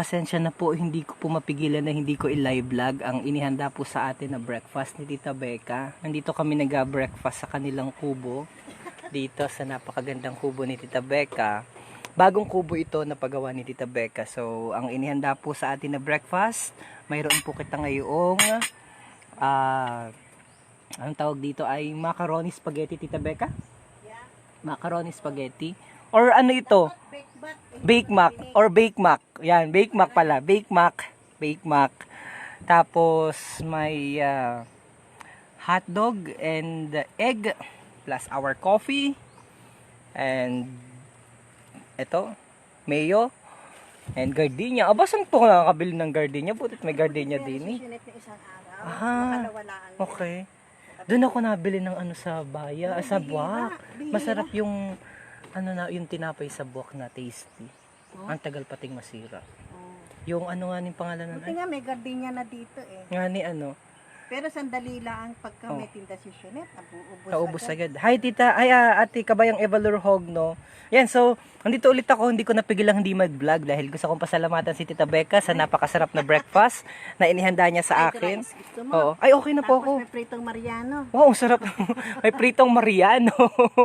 pasensya na po, hindi ko po mapigilan na hindi ko i-live vlog ang inihanda po sa atin na breakfast ni Tita Becca. Nandito kami nag-breakfast sa kanilang kubo. Dito sa napakagandang kubo ni Tita Becca. Bagong kubo ito na pagawa ni Tita Becca. So, ang inihanda po sa atin na breakfast, mayroon po kita ngayong ah anong tawag dito ay macaroni spaghetti Tita Becca? Macaroni spaghetti. Or ano ito? Bake Mac or Bake Mac. Yan, Bake Mac pala. Bake Mac. Bake Mac. Tapos may ah, hot dog and egg plus our coffee and ito mayo and gardenia. Aba, saan po nakakabili ng gardenia? Butit may gardenia din eh. Ah. Okay. Doon ako nabili ng ano sa baya, sa buwak. Masarap yung ano na yung tinapay sa buwak na tasty. Ang tagal pating masira. Oh. Yung ano nga ning pangalan Buti na nga may gardenia na dito eh. nga ni ano, Pero sandali lang pagka Oh. may tinda si Sinet, abuubos naubos agad. Hi tita, ay ah, ate kabayang Evalor Hog no. Yan so, nandito ulit ako, hindi ko napigilang hindi mag-vlog dahil gusto kong pasalamatan si Tita Becca sa napakasarap na breakfast na inihanda niya sa akin. Gusto mo? Oo. Ay, okay na po Tapos ako. may pritong Mariano. Wow, ang sarap. May pritong Mariano.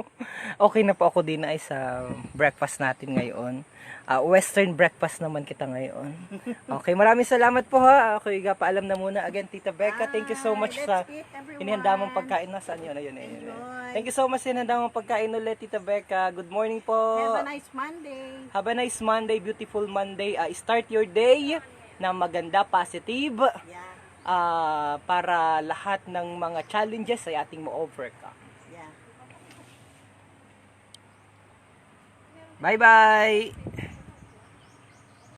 okay na po ako din ay sa breakfast natin ngayon. Ah, western breakfast naman kita ngayon. Okay, maraming salamat po ha. Yung paalam na muna. Again, Tita Becca, thank you so much Let's sa inihanda mong pagkain. Nasaan yun? Ayun, ayun. Thank you so much sa inihanda mong pagkain ulit, Tita Becca. Good morning po. Have a nice Monday. Have a nice Monday, beautiful Monday. Ah, start your day na maganda, positive. Yeah. ah, para lahat ng mga challenges ay ating ma-overcome. Yeah. Bye-bye!